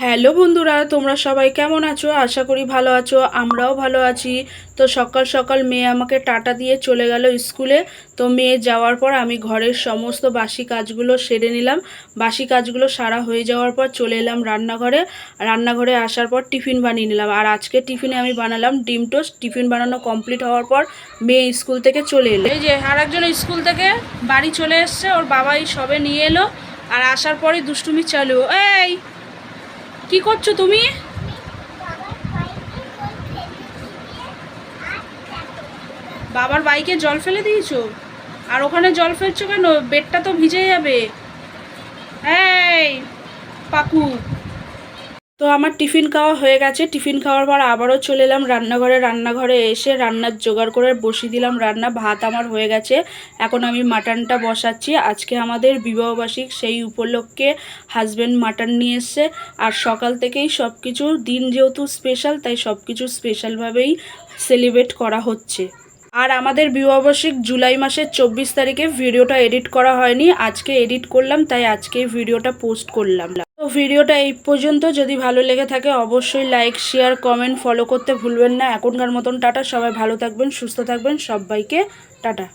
Hello বন্ধুরা, তোমরা সবাই কেমন আছো? আশা করি ভালো আছো, আমরাও ভালো আছি। তো সকাল সকাল মেয়ে আমাকে টাটা দিয়ে চলে গেল স্কুলে। তো মেয়ে যাওয়ার পর আমি ঘরের সমস্ত বাসি কাজগুলো সেরে নিলাম। বাসি কাজগুলো সারা হয়ে যাওয়ার পর চলে এলাম রান্নাঘরে। রান্নাঘরে আসার পর টিফিন বানিয়ে নিলাম। আর আজকে টিফিনে আমি বানালাম ডিম টোস্ট। টিফিন বানানো কমপ্লিট হওয়ার পর মেয়ে স্কুল থেকে চলে এলো। এই যে আর একজন স্কুল থেকে বাড়ি চলে এসছে। ওর বাবাই সবে নিয়ে এলো। আর আসার পরই দুষ্টুমি চালু। এই কি করছ তুমি? বাবার বাইকে জল ফেলে দিয়েছ? আর ওখানে জল ফেলছো কেন? বেডটা তো ভিজে যাবে। এই পাকু তো আমার টিফিন খাওয়া হয়ে গেছে। টিফিন খাওয়ার পর আবারও চলে এলাম রান্নাঘরে। রান্নাঘরে এসে রান্নার জোগাড় করে বসিয়ে দিলাম রান্না। ভাত আমার হয়ে গেছে। এখন আমি মাটনটা বসাচ্ছি। আজকে আমাদের বিবাহবার্ষিক, সেই উপলক্ষে হাজব্যান্ড মাটন নিয়ে এসছে। আর সকাল থেকেই সব কিছু দিন যেহেতু স্পেশাল তাই সব কিছু স্পেশালভাবেই সেলিব্রেট করা হচ্ছে। আর আমাদের বিবাহবার্ষিক জুলাই মাসের চব্বিশ তারিখে ভিডিওটা এডিট করা হয়নি। আজকে এডিট করলাম, তাই আজকে ভিডিওটা পোস্ট করলাম। তো ভিডিওটা এই পর্যন্ত। যদি ভালো লেগে থাকে, অবশ্যই লাইক শেয়ার কমেন্ট ফলো করতে ভুলবেন না। এখনকার মতন টাটা, সবাই ভালো থাকবেন, সুস্থ থাকবেন, সবাইকে টাটা।